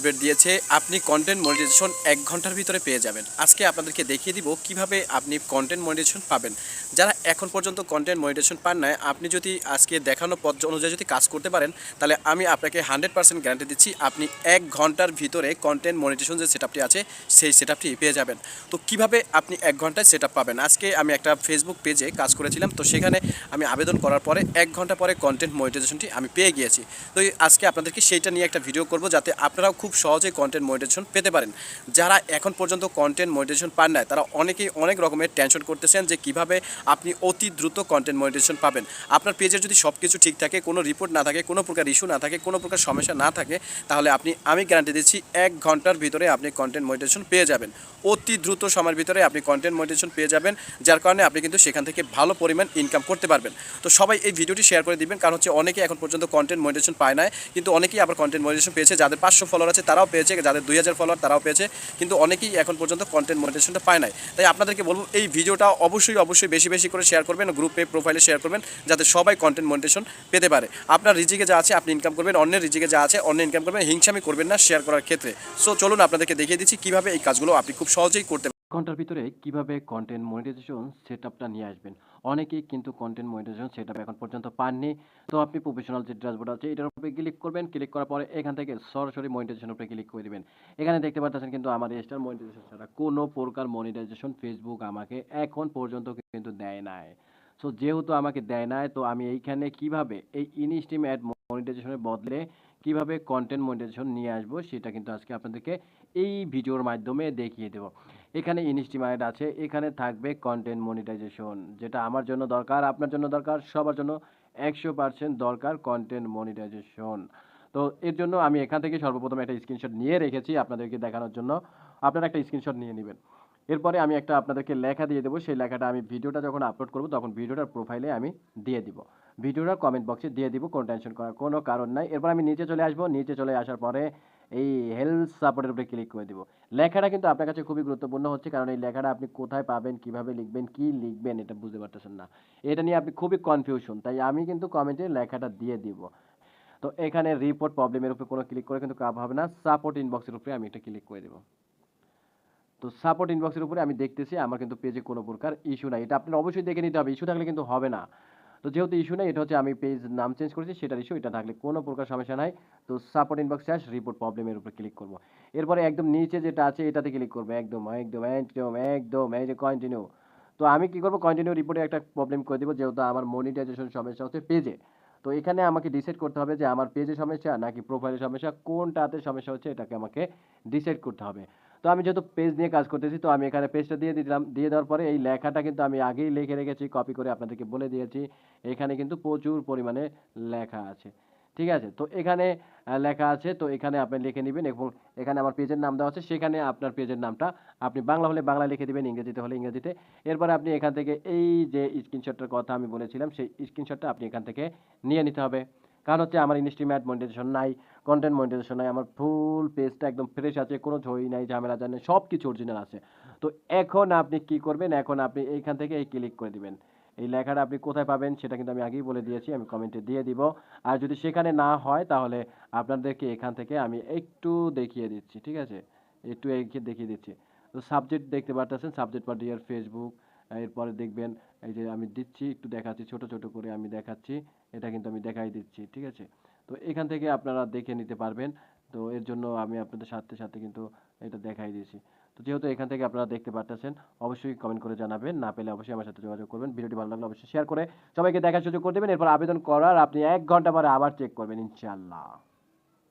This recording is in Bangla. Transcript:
আপডেট দিয়েছে, আপনি কন্টেন্ট মনিটাইজেশন এক ঘণ্টার ভিতরে পেয়ে যাবেন। আজকে আপনাদেরকে দেখিয়ে দিব কীভাবে আপনি কন্টেন্ট মনিটাইজেশন পাবেন। যারা এখন পর্যন্ত কন্টেন্ট মনিটাইজেশন পান নাই, আপনি যদি আজকে দেখানো পথ অনুযায়ী যদি কাজ করতে পারেন, তাহলে আমি আপনাকে হান্ড্রেড পার্সেন্ট গ্যারান্টি দিচ্ছি, আপনি এক ঘণ্টার ভিতরে কন্টেন্ট মনিটাইজেশন যে সেটআপটি আছে, সেই সেটআপটি পেয়ে যাবেন। তো কীভাবে আপনি এক ঘন্টায় সেটআপ পাবেন? আজকে আমি একটা ফেসবুক পেজে কাজ করেছিলাম, তো সেখানে আমি আবেদন করার পরে এক ঘণ্টা পরে কন্টেন্ট মনিটাইজেশনটি আমি পেয়ে গিয়েছি। তো আজকে আপনাদেরকে সেইটা নিয়ে একটা ভিডিও করব, যাতে আপনারাও খুব সহজে কন্টেন্ট মনিটাইজেশন পেতে পারেন। যারা এখন পর্যন্ত কন্টেন্ট মনিটাইজেশন পান নাই, তারা অনেকেই অনেক রকমের টেনশন করতেছেন যে কীভাবে আপনি অতি দ্রুত কন্টেন্ট মনিটাইজেশন পাবেন। আপনার পেজের যদি সব কিছু ঠিক থাকে, কোনো রিপোর্ট না থাকে, কোনো প্রকার ইস্যু না থাকে, কোনো প্রকার সমস্যা না থাকে, তাহলে আপনি, আমি গ্যারান্টি দিচ্ছি এক ঘণ্টার ভিতরে আপনি কন্টেন্ট মনিটাইজেশন পেয়ে যাবেন। অতি দ্রুত সময়ের ভিতরে আপনি কন্টেন্ট মনিটাইজেশন পেয়ে যাবেন, যার কারণে আপনি কিন্তু সেখান থেকে ভালো পরিমাণ ইনকাম করতে পারবেন। তো সবাই এই ভিডিওটি শেয়ার করে দিবেন, কারণ হচ্ছে অনেকে এখন পর্যন্ত কন্টেন্ট মনিটাইজেশন পায় না কিন্তু অনেকেই আবার কন্টেন্ট মনিটাইজেশন পেয়েছে, যাদের পাঁচশো ফলোয়ার আছে তারাও পেয়েছে, যাদের দুই হাজার ফলোয়ার তারাও পেয়েছে, কিন্তু অনেকেই এখন পর্যন্ত কন্টেন্ট মনিটেশনটা পায় নাই। তাই আপনাদেরকে বলব, এই ভিডিওটা অবশ্যই অবশ্যই বেশি বেশি করে শেয়ার করবেন গ্রুপে প্রোফাইলে শেয়ার করবেন, যাতে সবাই কন্টেন্ট মনিটেশন পেতে পারে। আপনার রিজিকে যা আছে, আপনি ইনকাম করবেন, অন্যের রিজিকে যা আছে অন্য ইনকাম করবেন, হিংসামি করবেন না শেয়ার করার ক্ষেত্রে। সো চলুন আপনাদেরকে দেখিয়ে দিচ্ছি কীভাবে এই কাজগুলো আপনি খুব সহজেই করতে ঘণ্টার ভিতরে কীভাবে কন্টেন্ট মনিটাইজেশন সেটআপটা নিয়ে আসবেন? অনেকেই কিন্তু কন্টেন্ট মনিটাইজেশন সেটআপ এখন পর্যন্ত পাননি। তো আপনি প্রফেশনাল যে ড্যাশবোর্ড আছে, এটার উপরে ক্লিক করবেন। ক্লিক করার পরে এখান থেকে সরাসরি মনিটাইজেশন উপরে ক্লিক করে দিবেন। এখানে দেখতে পাচ্ছেন কিন্তু আমার স্টার মনিটাইজেশন ছাড়া কোনো প্রকার মনিটাইজেশন ফেসবুক আমাকে এখন পর্যন্ত কিন্তু দেয় নাই। সো যেহেতু আমাকে দেয় নাই, তো আমি এইখানে কীভাবে এই ইনস্টিম অ্যাড মনিটাইজেশনের বদলে কীভাবে কন্টেন্ট মনিটাইজেশন নিয়ে আসব, সেটা কিন্তু আজকে আপনাদেরকে এই ভিডিওর মাধ্যমে দেখিয়ে দেবো। এখানে ইনস্টিমাইট আছে, এখানে থাকবে কন্টেন্ট মনিটাইজেশন যেটা আমার জন্য দরকার, আপনার জন্য দরকার, সবার জন্য একশো পার্সেন্ট দরকার কন্টেন্ট মনিটাইজেশন তো এর জন্য আমি এখান থেকে সর্বপ্রথম একটা স্ক্রিনশট নিয়ে রেখেছি আপনাদেরকে দেখানোর জন্য। আপনারা একটা স্ক্রিনশট নিয়ে নেবেন। এরপরে আমি একটা আপনাদেরকে লেখা দিয়ে দেবো, সেই লেখাটা আমি ভিডিওটা যখন আপলোড করব, তখন ভিডিওটার প্রোফাইলে আমি দিয়ে দিব। ভিডিওটা কমেন্ট বক্সে দিয়ে দিব, কোনো টেনশন করার কোনো কারণ নাই। এরপর আমি নিচে চলে আসব। নিচে চলে আসার পরে এই হেলথ সাপোর্টের উপরে ক্লিক করে দিব। লেখাটা কিন্তু আপনার কাছে খুবই গুরুত্বপূর্ণ হচ্ছে, কারণ এই লেখাটা আপনি কোথায় পাবেন, কীভাবে লিখবেন, কি লিখবেন এটা বুঝতে পারতেছেন না। এটা নিয়ে আপনি খুবই কনফিউশন তাই আমি কিন্তু কমেন্টে লেখাটা দিয়ে দিব। তো এখানে রিপোর্ট প্রবলেমের উপরে কোনো ক্লিক করে কিন্তু কাজ হবে না সাপোর্ট ইনবক্সের উপরে আমি এটা ক্লিক করে দেবো। তো সাপোর্ট ইনবক্সের উপরে আমি দেখতেছি, আমার কিন্তু পেজে কোনো প্রকার ইস্যু নাই। এটা আপনার অবশ্যই দেখে নিতে হবে ইস্যু থাকলে কিন্তু হবে না। তো যেহেতু ইস্যু নেই, এটা হচ্ছে আমি পেজ নাম চেঞ্জ করেছি, সেটার ইস্যু এটা থাকলে কোনো প্রকার সমস্যা নাই। তো সাপোর্ট ইনবক্স শেষ রিপোর্ট প্রবলেমের উপরে ক্লিক করব। এরপরে একদম নিচে যেটা আছে, এটাতে ক্লিক করব। একদম একদম একদম একদম, এই যে কন্টিনিউ তো আমি কি করব? কন্টিনিউ রিপোর্টে একটা প্রবলেম করে দেবো, যেহেতু আমার মনিটাইজেশন সমস্যা হচ্ছে পেজে তো এখানে আমাকে ডিসাইড করতে হবে যে আমার পেজে সমস্যা নাকি প্রোফাইলের সমস্যা, কোনটাতে সমস্যা হচ্ছে, এটাকে আমাকে ডিসাইড করতে হবে। তো আমি যেহেতু পেজ নিয়ে কাজ করতেছি, তো আমি এখানে পেজটা দিয়ে দিলাম। দিয়ে দেওয়ার পরে এই লেখাটা কিন্তু আমি আগেই লিখে রেখেছি কপি করে আপনাদেরকে বলে দিয়েছি। এখানে কিন্তু প্রচুর পরিমাণে লেখা আছে। ঠিক আছে? তো এখানে লেখা আছে, তো এখানে আপনি লিখে নেবেন এবং এখানে আমার পেজের নাম দেওয়া আছে। সেখানে আপনার পেজের নামটা আপনি বাংলা হলে বাংলা লিখে দিবেন, ইংরেজিতে হলে ইংরেজিতে। এরপরে আপনি এখান থেকে এই যে স্ক্রিনশটটার কথা আমি বলেছিলাম, সেই স্ক্রিনশটটা আপনি এখান থেকে নিয়ে নিতে হবে। কারণ হচ্ছে আমার ইনস্টিমেট মনিটাইজেশন নাই কন্টেন্ট মনিটাইজেশন নাই, আমার ফুল পেজটা একদম ফ্রেশ আছে, কোনো ঝই নাই, ঝামেলা জানে সব কিছু অরিজিনাল আছে। তো এখন আপনি কি করবেন? এখন আপনি এইখান থেকে এই ক্লিক করে দিবেন। এই লেখাটা আপনি কোথায় পাবেন সেটা কিন্তু আমি আগেই বলে দিয়েছি, আমি কমেন্টে দিয়ে দিব। আর যদি সেখানে না হয়, তাহলে আপনাদেরকে এখান থেকে আমি একটু দেখিয়ে দিচ্ছি, ঠিক আছে? একটু এগিয়ে দেখিয়ে দিচ্ছি। তো সাবজেক্ট দেখতে পারতেছেন সাবজেক্ট পার্ট ইয়ার ফেসবুক এরপরে দেখবেন, এই যে আমি দিচ্ছি, একটু দেখাচ্ছি, ছোট ছোট করে আমি দেখাচ্ছি, এটা কিন্তু আমি দেখাই দিচ্ছি, ঠিক আছে? তো এখান থেকে আপনারা দেখে নিতে পারবেন, তো এর জন্য আমি আপনাদের সাথে সাথে কিন্তু এটা দেখাই দিয়েছি। তো যেহেতু এখান থেকে আপনারা দেখতে পারতেছেন, অবশ্যই কমেন্ট করে জানাবেন, না পেলে অবশ্যই আমার সাথে যোগাযোগ করবেন, ভিডিওটি ভালো লাগলে অবশ্যই শেয়ার করে সবাইকে দেখার সুযোগ করে দেবেন, এরপর আবেদন করার আপনি এক ঘণ্টা পরে আবার চেক করবেন, ইনশাআল্লাহ।